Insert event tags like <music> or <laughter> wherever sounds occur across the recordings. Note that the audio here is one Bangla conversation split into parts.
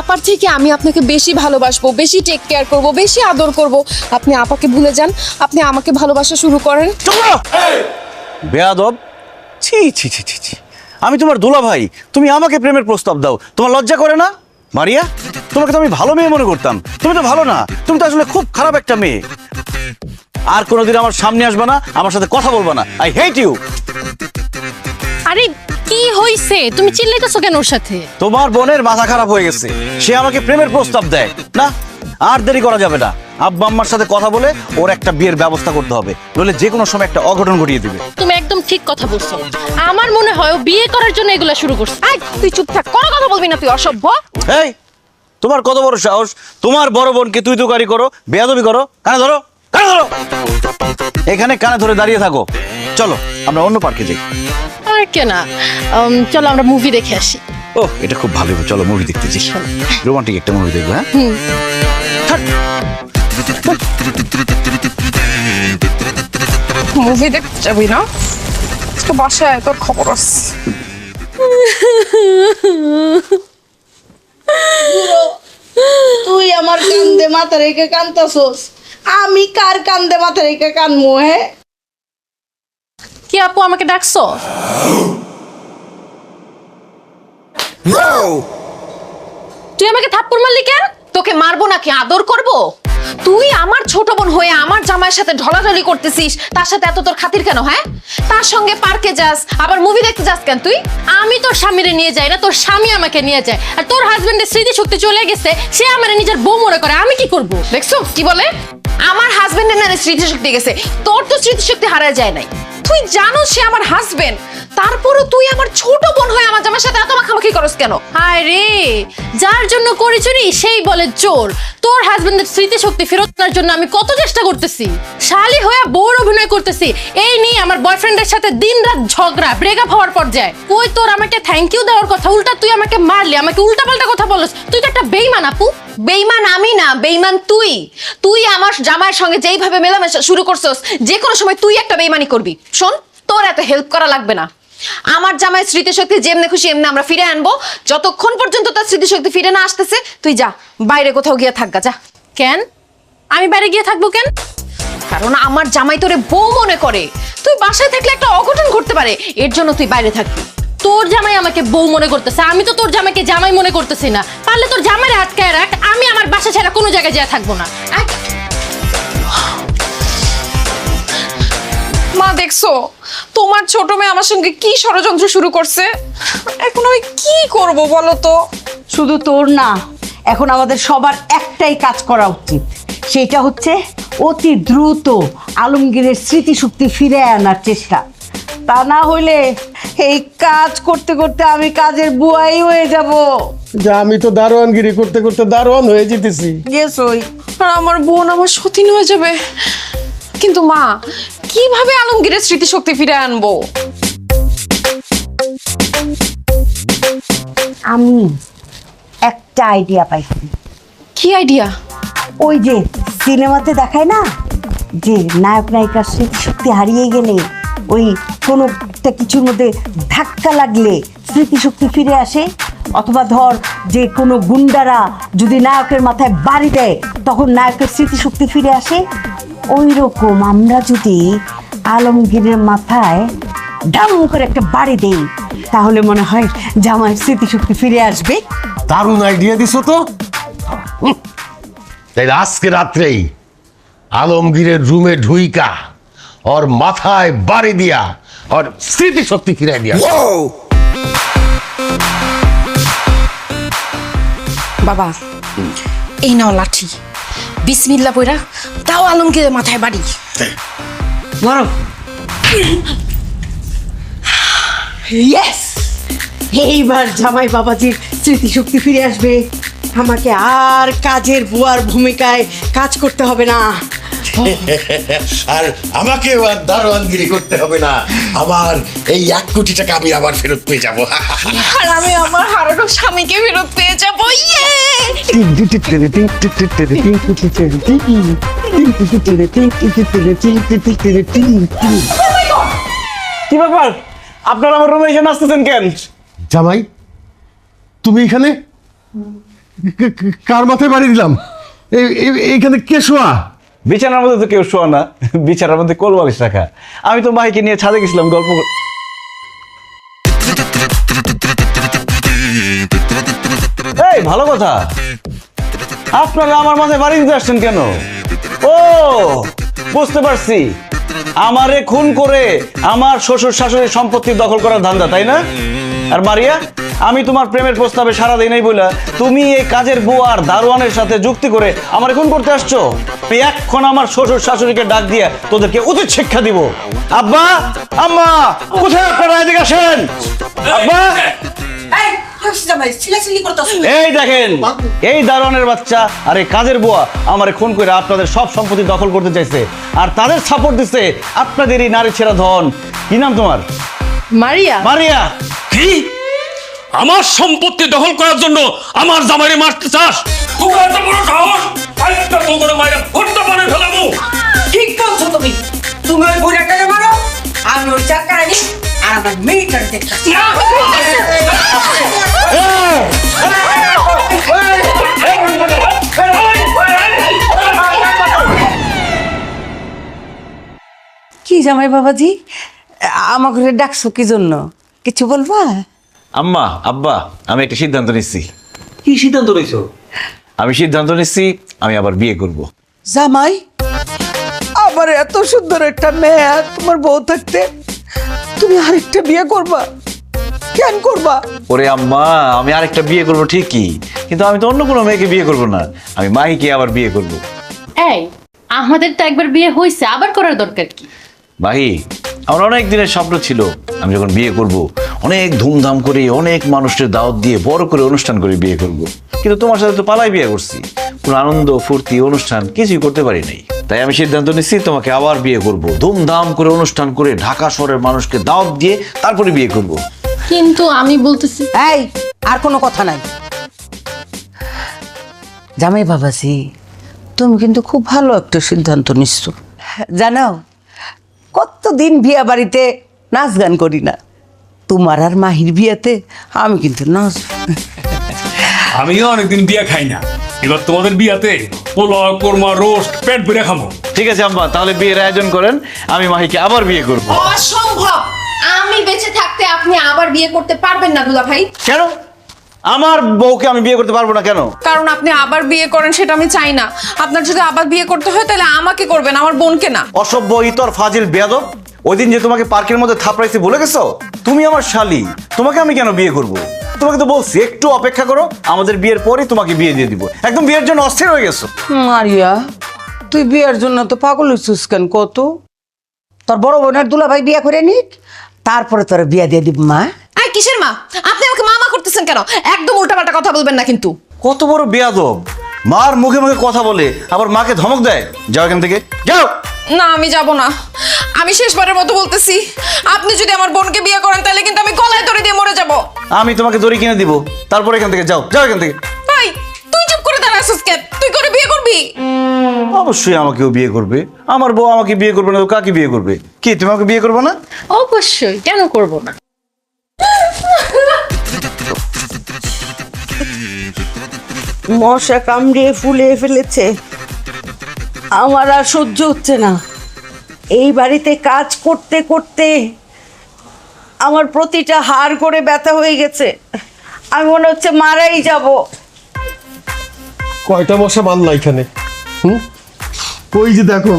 আপার থেকে আমি আপনাকে বেশি ভালোবাসবো বেশি টেক কেয়ার করব বেশি আদর করব। আপনি আপাকে ভুলে যান আপনি আমাকে ভালোবাসা শুরু করেন। বেয়াদব। ছি ছি ছি ছি ছি। আমি তোমার দুলা ভাই তুমি আমাকে প্রেমের প্রস্তাব দাও। তোমার লজ্জা করে না? মারিয়া তোমাকে তো আমি ভালো মেয়ে মনে করতাম। তুমি তো ভালো না তুমি তো আসলে খুব খারাপ একটা মেয়ে। আর কোনোদিন আমার সামনে আসবে না আমার সাথে কথা বলবে না। আই হেট ইউ কি হইছে? তুমি চিল্লাইতেছো কেন ওর সাথে? তোমার বোনের মাথা খারাপ হয়ে গেছে। সে আমাকে প্রেমের প্রস্তাব দেয়। না আর দেরি করা যাবে না। আব্বা আম্মার সাথে কথা বলে ওর একটা বিয়ের ব্যবস্থা করতে হবে। নইলে যে কোনো সময় একটা অঘটন ঘটিয়ে দিবে। তুমি একদম ঠিক কথা বলছো। আমার মনে হয় ও বিয়ে করার জন্য এগুলা শুরু করছে। আই তুই চুপ থাক কোনো কথা বলবি না তুই অসভ্য। এই তোমার কত বড় সাহস? তোমার বড় বোনকে তুই তুকারি করো বেয়াদবি করো কানে ধরো কানে ধরো। এখানে কানে ধরে দাঁড়িয়ে থাকো। চলো আমরা অন্য পার্কে যাই। আর কেনা চলো আমরা মুভি দেখে আসি। ও এটা খুব ভালো। চলো মুভি দেখতে যাই। রোমান্টিক একটা মুভি দেখব হ্যাঁ? মুভি দেখতে যাবি না? আজকে বাসায় তোর খবর আছে। তুই আমার কান্দে মাথা রেখে কান্তাছোস আমি কার কান্দে মাথা রেখে কানমু হে কি আপু আমাকে ডাকছো? তুই আমাকে থাপ্পড় মারলি কেন? তোকে মারবো নাকি? আদর করব? তুই আমার ছোট বোন হয়ে আমার জামাইয়ের সাথে ঢলাঢলি করতেছিস তার সাথে এত তোর খাতির কেন হ্যাঁ? তার সঙ্গে পার্কে যাস আবার মুভি দেখতে যাস কেন তুই? আমি তোর স্বামীরে নিয়ে যাই না তোর স্বামী আমাকে নিয়ে যায়। আর তোর হাজবেন্ডের স্মৃতি শক্তি চলে গেছে সে আমার নিজের বউ মনে করে আমি কি করব? দেখছ? কি বলে? আমার হাজবেন্ডের না স্মৃতিশক্তি গেছে তোর তো স্মৃতিশক্তি হারায় যায় নাই। তুই জানো সে আমার হাজবেন্ড তারপরও তুই আমার ছোট বোন হয়ে আমার জামাইয়ের সাথে এত মাখামাখি করস কেন? হায় রে! যার জন্য করি সেই বলে চোর। তোর হাজবেন্ডের স্মৃতি শক্তি ফেরত আনার জন্য আমি কত চেষ্টা করতেছি? শালি হয়ে বউর অভিনয় করতেছি। এই নিয়ে আমার বয়ফ্রেন্ডের সাথে দিনরাত ঝগড়া ব্রেকআপ হওয়ার পর্যায়ে। কই তোর আমাকে থ্যাংক ইউ দেওয়ার কথা? উল্টা তুই আমাকে মারলি, আমাকে উল্টা পাল্টা কথা বলস। তুই তো একটা বেইমান আপু। বেইমান আমি না বেইমান তুই। তুই আমার জামাইয়ের সঙ্গে যেইভাবে মেলামেশা শুরু করছস, যে কোনো সময় তুই একটা বেইমানি করবি। শোন, তোর এত হেল্প করা লাগবে না। আমার জামাই স্মৃতিশক্তি যেমনে খুশি এমনি আমরা ফিরে আনব। যতক্ষণ পর্যন্ত তার স্মৃতিশক্তি ফিরে না আসতেছে, তুই যা, বাইরে কোথাও গিয়ে থাকগা যা। কেন? আমি বাইরে গিয়ে থাকব কেন? কারণ আমার জামাই তোরে বউ মনে করে। তুই বাসায় থাকলে একটা অঘটন ঘটতে পারে, এর জন্য তুই বাইরে থাকবি। তোর জামাই আমাকে বউ মনে করতেছে আমি তো তোর জামাইকে জামাই মনে করতেছি না। পারলে তোর জামাইরে আটকায় রাখ আমি আমার বাসা ছাড়া কোনো জায়গায় যেয়ে থাকব না। আয়। মা দেখছ? তোমার ছোট মেয়ে আমার সঙ্গে কি ষড়যন্ত্র শুরু করছে? এখন আমি কি করব বলো তো? শুধু তোর না এখন আমাদের সবার একটাই কাজ করা উচিত। সেটা হচ্ছে অতি দ্রুত আলমগীরের স্মৃতিশক্তি ফিরে আনার চেষ্টা। তা না হইলে এই কাজ করতে করতে আমি কাজের বুয়াই হয়ে যাব। যা আমি তো দারোয়ানগিরি করতে করতে দারোয়ান হয়ে যেতেছি। গেছই। আর আমার বোন আমার সতীন হয়ে যাবে। কিন্তু মা কীভাবে আলমগীরের স্মৃতিশক্তি ফিরে আনব? আমি একটা আইডিয়া পাইছি। কি আইডিয়া ওই যে সিনেমাতে দেখায় না? যে নায়ক নায়িকার স্মৃতিশক্তি হারিয়ে গেলে ওই কোনো একটা কিছুর মধ্যে ধাক্কা লাগলে স্মৃতিশক্তি ফিরে আসে। অথবা ধর যে কোনো গুন্ডারা যদি নায়কের মাথায় বাড়ি দেয়, তখন নায়কের স্মৃতিশক্তি ফিরে আসে। ওই রকম আমরা যদি আলমগীরের মাথায় ডাম করে একটা বাড়ি দেই, তাহলে মনে হয় জামাইয়ের স্মৃতিশক্তি ফিরে আসবে। দারুণ আইডিয়া দিছো তো। তাই আজকে রাত্রেই আলমগীরের রুমে ঢুইকা ওর মাথায় বাড়ি দিয়া ওর স্মৃতি শক্তি ফিরাই দিয়া বাবা এই নাও লাঠি। বিসমিল্লা পইরা তাও আলমকে মাথায় বাড়ি। ধরো ইয়েস এইবার জামাই বাবাজির স্মৃতিশক্তি ফিরে আসবে। আমাকে আর কাজের বুয়ার ভূমিকায় কাজ করতে হবে না। <laughs> আর আমাকে আর দারোয়ানগিরি করতে হবে না। আমার এই এক কোটি টাকা আমি আবার ফেরত পেয়ে যাব। <laughs> আর আমি আমার হারানো স্বামীকে ফেরত পেয়ে যাব ইয়ে! কি ব্যাপার? আপনারা আমার রুমে এসে নাচতেছেন কেন? জামাই তুমি এখানে? কার মাথায় বাড়ি দিলাম? এই- এই- এইখানে কে শোয়া? বিছানার মধ্যে তো কেউ শোয়া না, বিছানার মধ্যে কোলবালিশ রাখা। আমি তো মাহিকে নিয়ে ছাদে গেছিলাম, গল্প ভালো কথা। আপনারা আমার মাথায় বাড়ি দিতে আসছেন কেন? ও, বুঝতে পারছি। আমারে খুন করে আমার শ্বশুর শাশুড়ির সম্পত্তি দখল করার ধান্দা, তাই না? আর মারিয়া? আমি তোমার প্রেমের প্রস্তাবে সারা দিই নাই বলে তুমি এই কাজের বউ আর দারোয়ানের সাথে যুক্তি করে আমার খুন করতে আসছো? এখন আমার শ্বশুর শাশুড়িকে ডাক দিয়ে তোদেরকে উচিত শিক্ষা দিব। আব্বা আম্মা কোথায় আপনারা এদিকে আসেন? আব্বা। এই দেখেন এই দারোয়ানের বাচ্চা আর এই কাজের বুয়া আমারে খুন করে আপনাদের সব সম্পত্তি দখল করতে চাইছে আর তাদের সাপোর্ট দিচ্ছে আপনাদের এই নারী ছেড়া ধন। কি নাম তোমার? মারিয়া। মারিয়া। কি? আমার সম্পত্তি দখল করার জন্য আমার জামাইরে মারতে চাস? তোর এত বড় সাহস? আরেকটা তো করে হত্যা বানিয়ে ফেলাবো। ঠিক বলছো তুমি। তুমি ওই বুড়াটাকে মারো আমি ওই চাকরা আর আমার মেয়েটাকে দেখতেছি কি জামাই বাবাজি? আমাকে ডাকছো কি জন্য? কিছু বলবা? আম্মা আব্বা আমি একটা সিদ্ধান্ত নিচ্ছি। কি সিদ্ধান্ত রয়েছো আমি সিদ্ধান্ত নিচ্ছি আমি আবার বিয়ে করব। জামাই আবার এত সুন্দর একটা মেয়ে তোমার বউ থাকতে তুমি আরেকটা বিয়ে করবা? কেন করবা? ওরে আম্মা আমি আরেকটা বিয়ে করব ঠিকই কিন্তু আমি তো অন্য কোনো মেয়েকে বিয়ে করব না। আমি মাহিকে আবার বিয়ে করব। এই আমাদের তো একবার বিয়ে হয়েছে আবার করার দরকার কি? মাহি আমার অনেক দিনের স্বপ্ন ছিল আমি যখন বিয়ে করব অনেক ধুমধাম করে অনেক মানুষের দাওয়াত দিয়ে বড় করে অনুষ্ঠান করে বিয়ে করব। কিন্তু তোমার সাথে তো পালাই বিয়ে করছি। কোনো আনন্দ ফুর্তি অনুষ্ঠান কিছুই করতে পারি নাই। তাই আমি সিদ্ধান্ত নিচ্ছি তোমাকে আবার বিয়ে করব। ধুমধাম করে অনুষ্ঠান করে ঢাকা শহরের মানুষকে দাওয়াত দিয়ে তারপরে বিয়ে করব। কিন্তু আমি বলতেছি এই আর কোনো কথা নাই। জামাই বাবাজি তুমি কিন্তু খুব ভালো একটা সিদ্ধান্ত নিচ্ছ। জানো কতদিন বিয়া বাড়িতে নাচ গান করি না? তোমার আর মাহির বিয়েতে আমি কিন্তু নাচ আমিও অনেকদিন বিয়া খাই না। এবার তোমাদের বিয়াতে পোলাও কোরমা রোস্ট পেট ভরে খাব। ঠিক আছে আম্মা তাহলে বিয়ের আয়োজন করেন আমি মাহিকে আবার বিয়ে করব। অসম্ভব! আমি বেঁচে থাকতে আপনি আবার বিয়ে করতে পারবেন না দুলা ভাই। কেন? আমার বউকে আমি বিয়ে করতে পারব না কেন? কারণ আপনি আবার বিয়ে করেন সেটা আমি চাই না। আপনার যদি আবার বিয়ে করতে হয় তাহলে আমাকে করবেন আমার বোনকে না। অসভ্য ইতর ফাজিল বেয়াদব। ওই দিন যে তোমাকে পার্কের মধ্যে থাপড়াইছি বলে গেছো? তুমি আমার শালি। তোমাকে আমি কেন বিয়ে করব? তোমাকে তো বলছি একটু অপেক্ষা করো আমাদের বিয়ের পরই তোমাকে বিয়ে দিয়ে দিব। একদম বিয়ের জন্য অস্থির হয়ে গেছো। মারিয়া তুই বিয়ের জন্য তো পাগল হইছিস কেন? কত? তোর বড় বোনের দুলা ভাই বিয়ে করে নিক তারপরে তোর বিয়ে দিয়ে দিব মা। আই কিসের মা? আপনি আমাকে মামা করতেছেন কেন? একদম উল্টাপাল্টা কথা বলবেন না কিন্তু। কত বড় বেয়াদব। মার মুখে মুখে কথা বলে আবার মাকে ধমক দেয়। যাও এখান থেকে। যাও! না আমি যাব না। আমি শেষবারের মতো বলতেছি আপনি যদি আমার বোনকে বিয়ে করেন তাহলে কিন্তু আমি গলায় ধরে দিয়ে মরে যাব। আমি তোমাকে দড়ি কিনে দিব। তারপর এখান থেকে যাও যাও এখান থেকে। ভাই তুই চুপ করে দাঁড়া আসিস কেন? তুই করে বিয়ে করবি? অবশ্যই আমাকেও বিয়ে করবে। আমার বউ আমাকে বিয়ে করবে না তো কাকে বিয়ে করবে? কি তুমি আমাকে বিয়ে করবে না? অবশ্যই কেন করব না? মশা কামড়িয়ে ফুলিয়ে ফেলেছে। আমার আর সহ্য হচ্ছে না। এই বাড়িতে কাজ করতে করতে আমার প্রতিটা হাড় করে ব্যথা হয়ে গেছে। আমি মনে হচ্ছে মারাই যাব। কয়টা মশা মারলা এখানে? হুম? ওই যে দেখো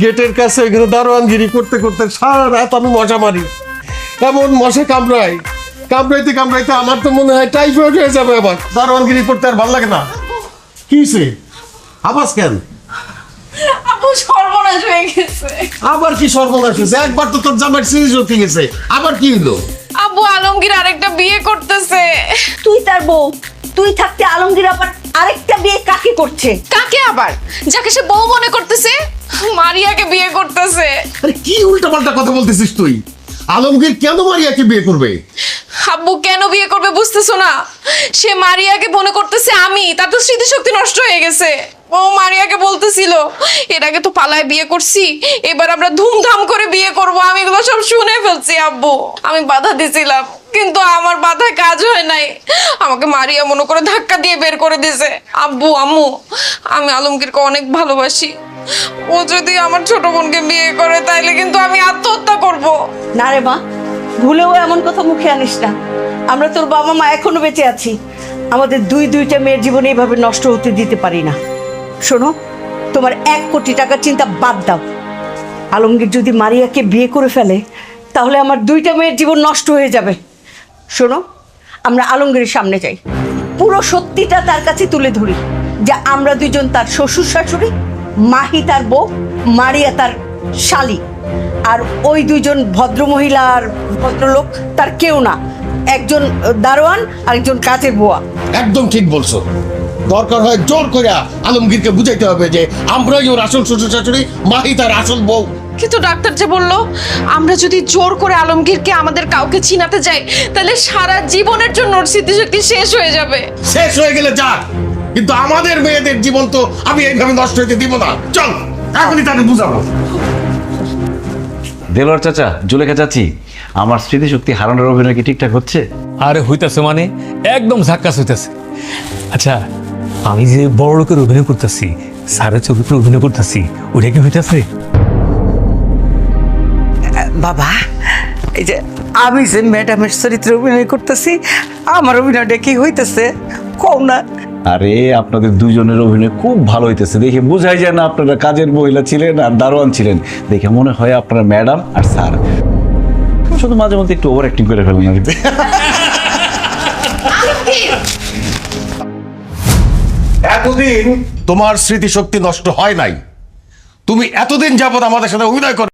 গেটের কাছে এখানে দারোয়ানগিরি করতে করতে সারা রাত আমি মশা মারি। এমন মশা কামড়ায় কামড়াইতে কামড়াইতে আমার তো মনে হয় টাইফয়েড হয়ে যাবে আবার। দারোয়ানগিরি করতে আর ভালো লাগে না। কি হইছে? আবাস কেন? সর্বনাশ হয়ে গেছে। আবার কি সর্বনাশ হয়েছে? একবার তো তোর জামার সিরিজ উঠে গেছে। আবার কি হলো আব্বু আলমগীর আরেকটা বিয়ে করতেছে। তুই তার বউ। তুই থাকতে আলমগীর আবার আরেকটা বিয়ে কাকে করছে? কাকে আবার? যাকে সে বউ মনে করতেছে মারিয়াকে বিয়ে করতেছে। আরে কি উল্টাপাল্টা কথা বলতেছিস তুই? আলমগীর কেন মারিয়াকে বিয়ে করবে? আব্বু কেন বিয়ে করবে বুঝতেছো না? সে মারিয়াকে মনে করতেছে আমি তার তো স্মৃতিশক্তি নষ্ট হয়ে গেছে। ও মারিয়াকে বলতেছিল, এর আগে তো পালায় বিয়ে করছি, এবার আমরা ধুমধাম করে বিয়ে করব। আমি এগুলো সব শুনে ফেলছি, আব্বু। আমি বাধা দিছিলাম, কিন্তু আমার বাধায় কাজ হয় নাই। আমাকে মারিয়া মনে করে ধাক্কা দিয়ে বের করে দিয়েছে আব্বু, আম্মু, আমি আলমগীরকে অনেক ভালোবাসি। ও যদি আমার ছোট বোনকে বিয়ে করে, তাইলে কিন্তু আমি আত্মহত্যা করব। না রে মা, ভুলেও এমন কথা মুখে আনিস না। আমরা তোর বাবা মা এখনও বেঁচে আছি। আমাদের দুই দুইটা মেয়ের জীবনে এইভাবে নষ্ট হতে দিতে পারি না। শোনো, তোমার এক কোটি টাকার চিন্তা বাদ দাও। আলমগীর যদি মারিয়াকে বিয়ে করে ফেলে, তাহলে আমার দুইটা মেয়ের জীবন নষ্ট হয়ে যাবে। শোনো, আমরা আলমগীরের সামনে যাই। পুরো সত্যিটা তার কাছে তুলে ধরি যে আমরা দুজন তার শ্বশুর শাশুড়ি, মাহি তার বউ, মারিয়া তার শালি। আর ওই দুজন ভদ্রমহিলা আর ভদ্রলোক তার কেউ না। একজন দারোয়ান আর একজন কাজের বুয়া। একদম ঠিক বলছো। দরকার হয় জোর করে আলমগীরকে বুঝাইতে হবে যে আমরাই ওর আসল শ্বশুর শাশুড়ি মাহি তার আসল বউ। কিন্তু ডাক্তার যে বলল আমরা যদি জোর করে আলমগীরকে আমাদের কাউকে চিনাতে যাই তাহলে সারা জীবনের জন্য ওর স্মৃতিশক্তি শেষ হয়ে যাবে। শেষ হয়ে গেলে যাক কিন্তু আমাদের মেয়েদের জীবন তো আমি এইভাবে নষ্ট হতে দিব না। চল এখনই তাকে বুঝাবো। দেলোয়ার চাচা জুলেখা চাচি আমার স্মৃতিশক্তি হারানোর অভিনয় কি ঠিকঠাক হচ্ছে? আরে হইতাছে মানে একদম ঝাক্কাস হইতাছে। আচ্ছা আমি যে বড় লোকের অভিনয় করতেছি স্যারের চরিত্রে অভিনয় করতেছি ওটা কি হইতাছে? বাবা এই যে আমি যে ম্যাডামের চরিত্রে অভিনয় করতেছি আমার অভিনয়টা কি হইতেছে? কও না। আরে আপনাদের দুজনের অভিনয় খুব ভালো হইতেছে। দেখে বোঝাই যায় না আপনারা কাজের মহিলা ছিলেন আর দারোয়ান ছিলেন। দেখে মনে হয় আপনারা ম্যাডাম আর স্যার। শুধু মাঝে মধ্যে একটু ওভার অ্যাক্টিং করে ফেলেন আর এতদিন তোমার স্মৃতিশক্তি নষ্ট হয় নাই। তুমি এতদিন যাবত আমাদের সাথে অভিনয় করো